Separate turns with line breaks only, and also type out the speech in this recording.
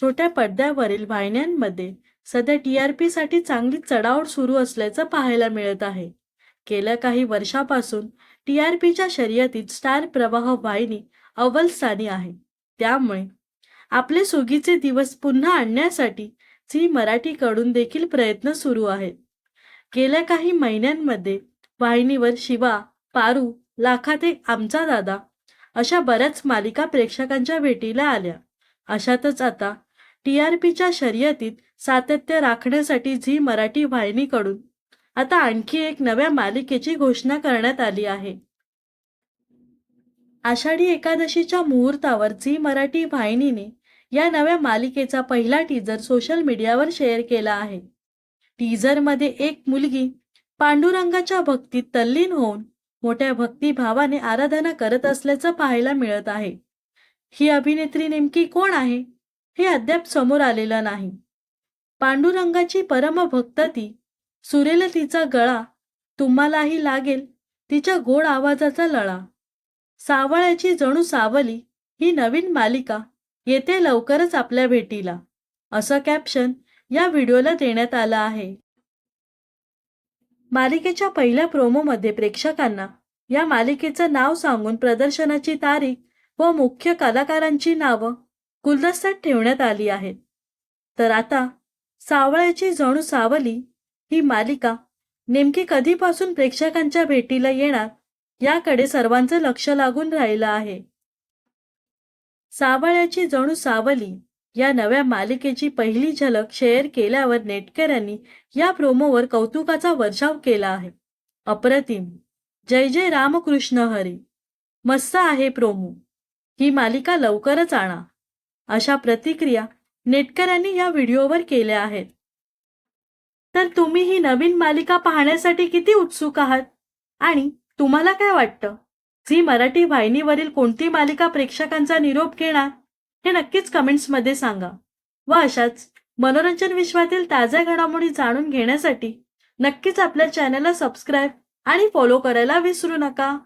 छोट्या पडद्यावरील वाहिन्यांमध्ये सध्या T R पीसाठी चांगली चढाओढ सुरू असल्याचं पाहायला मिळत आहे. गेल्या काही वर्षापासून टी आर पीच्या शर्यतीत स्टार प्रवाह वाहिनी अव्वल स्थानी आहे. त्यामुळे आपले सुगीचे दिवस पुन्हा आणण्यासाठी झी मराठीकडून देखील प्रयत्न सुरू आहेत. गेल्या काही महिन्यांमध्ये वाहिनीवर शिवा पारू लाखाते आमचा दादा अशा बऱ्याच मालिका प्रेक्षकांच्या भेटीला आल्या. अशातच आता टी आर पीच्या शर्यतीत सातत्य राखण्यासाठी झी मराठी वाहिनीकडून. आता आणखी एक नव्या मालिकेची घोषणा करण्यात आली आहे. आषाढी एकादशीच्या मुहूर्तावर झी मराठी वाहिनीने या नव्या मालिकेचा पहिला टीजर सोशल मीडियावर शेअर केला आहे. टीझरमध्ये एक मुलगी पांडुरंगाच्या भक्तीत तल्लीन होऊन मोठ्या भक्तिभावाने आराधना करत असल्याचं पाहायला मिळत आहे. ही अभिनेत्री नेमकी कोण आहे? हे अद्याप समोर आलेलं नाही. पांडुरंगाची परमभक्त ती सुरेल तिचा गळा तुम्हालाही लागेल तिच्या गोड आवाजाचा लळा. सावळ्याची जणू सावली ही नवीन मालिका येते लवकरच आपल्या भेटीला. असं कॅप्शन या व्हिडिओला देण्यात आलं आहे. मालिकेच्या पहिल्या प्रोमोमध्ये प्रेक्षकांना या मालिकेचं नाव सांगून प्रदर्शनाची तारीख व मुख्य कलाकारांची नावं गुलदस्त्यात ठेवण्यात आली आहेत तर आता सावळ्याची जणू सावली ही मालिका नेमकी कधीपासून प्रेक्षकांच्या भेटीला येणार याकडे सर्वांचं लक्ष लागून राहिलं आहे. सावळ्याची जणू सावली या नव्या मालिकेची पहिली झलक शेअर केल्यावर नेटकऱ्यांनी या प्रोमोवर कौतुकाचा वर्षाव केला आहे. अप्रतिम. जय जय रामकृष्ण हरी. मस्त आहे प्रोमो. ही मालिका लवकरच आणा. अशा प्रतिक्रिया नेटकऱ्यांनी या व्हिडिओवर केल्या आहेत. तर तुम्ही ही नवीन मालिका पाहण्यासाठी किती उत्सुक आहात? आणि तुम्हाला काय वाटतं? झी मराठी वाहिनीवरील कोणती मालिका प्रेक्षकांचा निरोप घेणार? हे नक्कीच कमेंट्समध्ये सांगा. व अशाच मनोरंजन विश्वातील ताज्या घडामोडी जाणून घेण्यासाठी नक्कीच आपल्या चॅनलला सबस्क्राईब आणि फॉलो करायला विसरू नका.